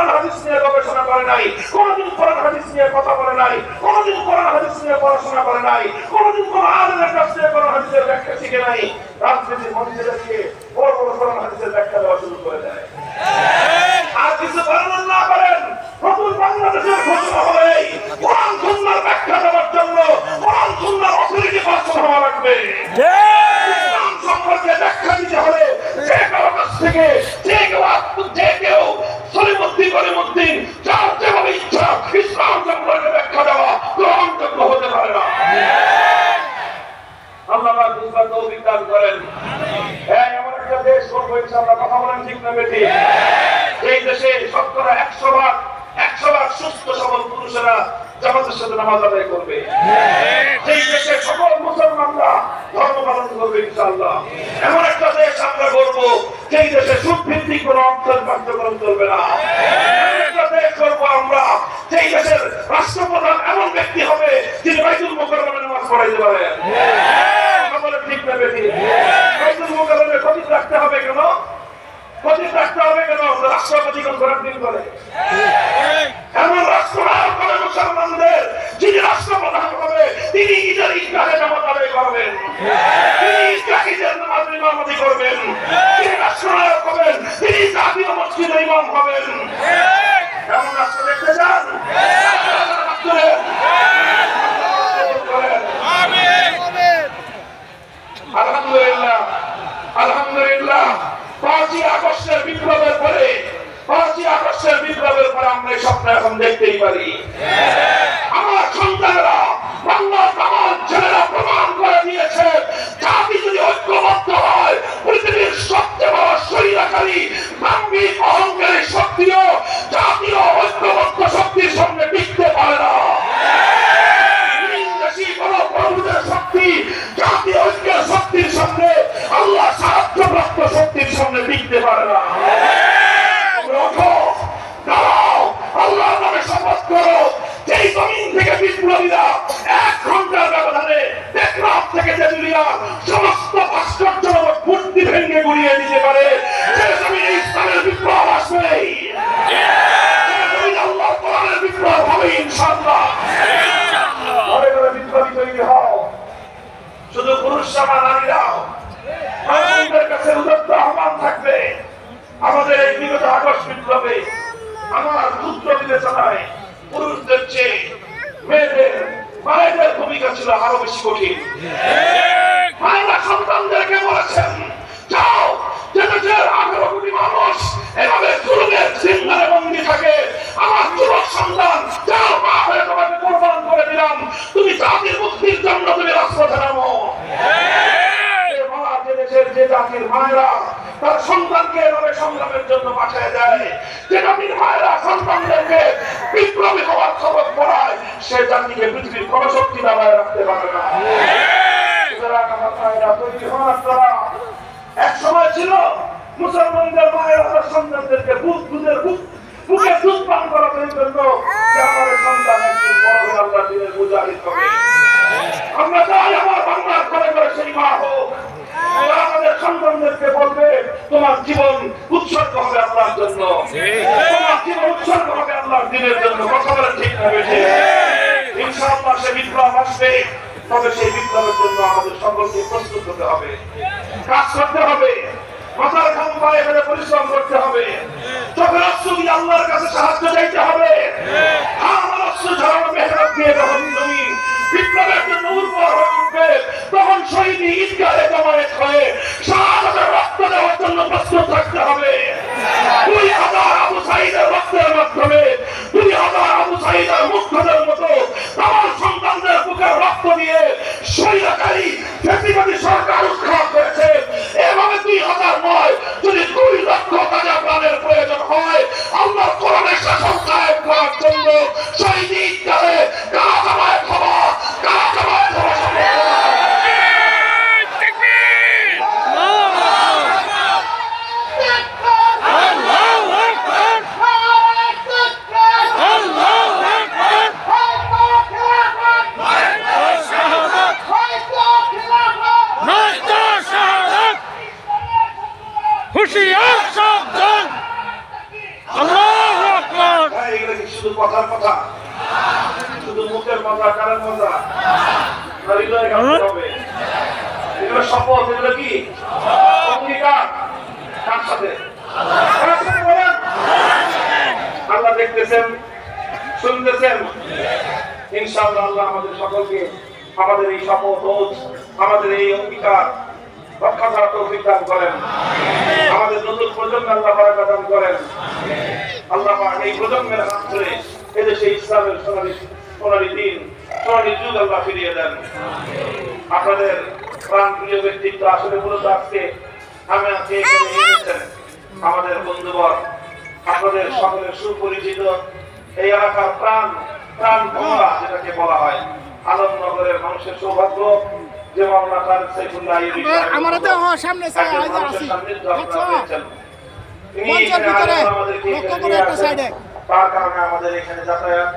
কোরআন, হাদিস নিয়ে গবেষণা কোন আলেমের কাছ থেকে নাই। রাজনীতির গিয়ে বড় বড় ব্যাখ্যা দেওয়া শুরু করে দেয়। আর কিছু পালন না করেন, নতুন বাংলাদেশের ঘোষণা ব্যাখ্যা দেওয়ার জন্য দেশে শতকরা একশো ভাগ একশো ভাগ সুস্থ সবল পুরুষেরা জামাতের সাথে নামাজ আদায় করবে। এই দেশে সকল মুসলমানরা ধর্ম পালন করবে ইনশাআল্লাহ। এমন একটা দেশ আমরা করব যেই দেশে সুদ ভিত্তিক কোনো অর্থের কার্যক্রম চলবে না। রাষ্ট্রপ্রধান এমন ব্যক্তি হবে যিনি বাইতুল মোকাররমে নামাজ পড়াইতে পারেন। রাখতে হবে কেন? ক্ষতি রাখতে হবে কেন রাষ্ট্রপতি দিন করে। এমন রাষ্ট্রনায়ক হবে মুসলমানদের, যিনি রাষ্ট্রপ্রধান হবে, তিনি ঈদের ঈদগাহে নামাজ আদায় করবেন। তিনি ঈদগাহীদের নামাজ ইমামতি করবেন। তিনি রাষ্ট্রনায়ক হবেন, তিনি জাতীয় মসজিদের ইমাম হবেন এমন রাষ্ট্র দেখতে চান? আলহামদুলিল্লাহ। আলহামদুলিল্লাহ। পাঁচই আগস্টের বিপ্লবের পরে পাঁচই আগস্টের বিপ্লবের পরে আমরা এই স্বপ্ন এখন দেখতেই পারি। আমার সন্তানেরা বাংলা আমার ছেলেরা প্রমাণ ভেঙে গুড়িয়ে দিতে পারে। ইসলামের বিপ্লব আসবেই আল্লাহ কোরআনের বিপ্লব হবে ইনশাআল্লাহ। ঘরে ঘরে বিপ্লবী তৈরি হও। শুধু পুরুষরা নারীরাও আমাদের কাছে উদত্ত আহ্বান থাকবে। আমাদের এই বিগত আগস্ট বিপ্লবে আমার পুত্র বিবেচনায় পুরুষদের চেয়ে মেয়েদের মায়েদের ভূমিকা ছিল আরও বেশি কঠিন। মায়েরা সন্তানদেরকে বলেছেন যাও যে দেশের আঠারো কোটি মানুষ এভাবে জুলুমের সিংহারে বন্দী থাকে আমার যুবক সন্তান, যাও মা হয়ে তোমাকে কোরবান করে দিলাম। তুমি জাতির মুক্তির জন্য তুমি রাজপথে নামো। যে জাতির মায়েরা তার সন্তানকে এভাবে সংগ্রামের জন্য পাঠায় দেয়, যে জাতির মায়েরা সন্তানদেরকে বিপ্লবী হওয়ার খবর পড়ায়, সে জাতিকে পৃথিবীর কোন শক্তি দাবায় রাখতে পারে না। এক সময় ছিল মুসলমানদের মায়েরা সন্তানদেরকে বুক দুধের বুক, বুকে দুধ পান করানোর জন্য আমার সন্তান একদিন বড় আল্লাহ দিনের মুজাহিদ হবে। আমরা চাই আমার বাংলার ঘরে ঘরে সেই মা হোক। আমাদের সন্তানদেরকে বলবে, তোমার জীবন উৎসর্গ হবে আল্লাহর জন্য। তোমার জীবন উৎসর্গ হবে আল্লাহর দিনের জন্য। কথা ঠিক হবে ইনশাআল্লাহ সে বিপ্লব আসবে, তবে সেই বিপ্লবের জন্য আমাদের সকলকে প্রস্তুত হতে হবে। কাজ করতে হবে। মাথার ঘাম পায়ে ফেলে পরিশ্রম করতে হবে। চোখের অস্ত্র দিয়ে আল্লাহর কাছে সাহায্য চাইতে হবে। হ্যাঁ, আমার অস্ত্র ঝরানো মেহনত দিয়ে তুমি বিপ্লবের জন্য উর্বর হয়ে রক্ত মতো আমার সন্তানদের বুকের রক্ত দিয়ে স্বৈরাচারী বঙ্গ সৈনিক এগুলো শপথ এগুলো কি? অঙ্গীকার। কার সাথে? আল্লাহ দেখতেছেন শুনতেছেন। ইনশাআল্লাহ আল্লাহ আমাদের সকলকে আমাদের এই শপথ আমাদের এই অঙ্গীকার রক্ষা করা তৌফিক দান করেন। আমাদের নতুন প্রজন্ম আল্লাহ বারাকা দান করেন। আল্লাহ এই প্রজন্মের হাত ধরে এদেশে ইসলামের সোনালী সোনালী দিন যুগ আল্লাহ ফিরিয়ে দেন আপনাদের প্রাণ প্রিয় ব্যক্তিত্ব আসলে মূলত আজকে আমি আজকে এখানে এনেছেন আমাদের বন্ধুবর আপনাদের সকলের সুপরিচিত এই এলাকার প্রাণ প্রাণ ভোমরা যেটাকে বলা হয় আলমনগরের মানুষের সৌভাগ্য যে মামলা তার সাইফুল্লাহ আমার তো সামনে। তিনি আসেন। সাইডে। তার কারণে আমাদের এখানে যাতায়াত